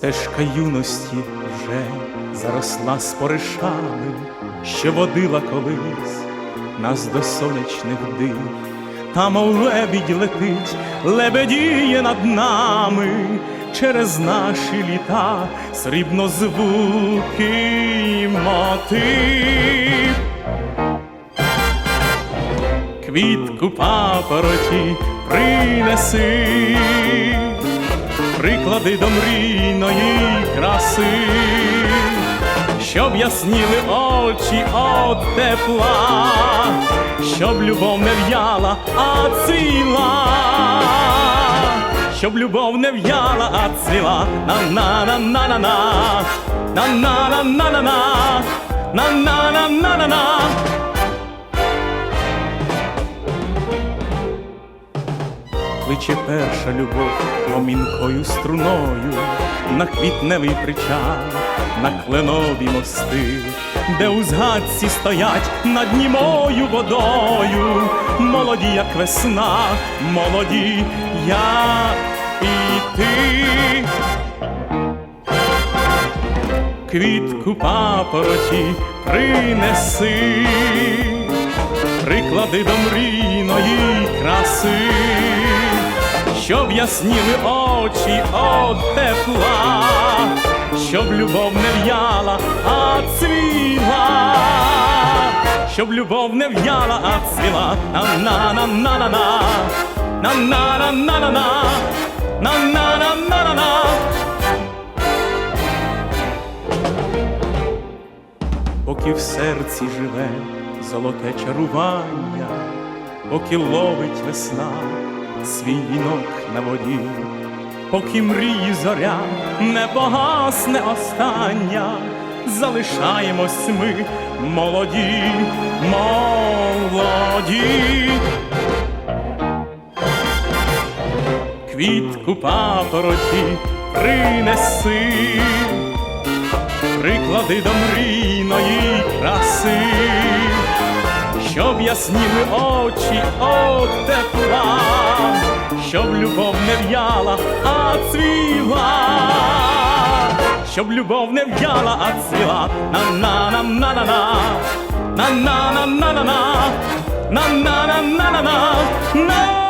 Стежка юності вже заросла споришами, що водила колись нас до сонячних див, там мов лебідь летить, лебедіє над нами, через наші літа срібно звуки мотив. Квітку папороті принеси, приклади до мрійної краси, щоб ясніли очі от тепла, щоб любов не в'яла, а ціла, щоб любов не в'яла, а ціла. На на на кличе перша любов промінкою струною на квітневий причал, на кленові мости, де у згадці стоять над німою водою, молоді, як весна, молоді, як і ти. Квітку папороті принеси, приклади до мрійної краси, щоб ясніли очі от тепла, щоб любов не в'яла, а цвіла, щоб любов не в'яла, а цвіла. На на на на на на на на на на на на на на на поки в серці живе золоте чарування, поки ловить весна свій вінок на воді, поки мрії зоря не погасне остання, залишаємось ми молоді, молоді. Квітку папороті принеси приклади до мрійної краси, ясніли очі от тепла, щоб любов не в'яла, а цвіла, щоб любов не в'яла, а цвіла. На на на на на на на на на на на на на на на на на на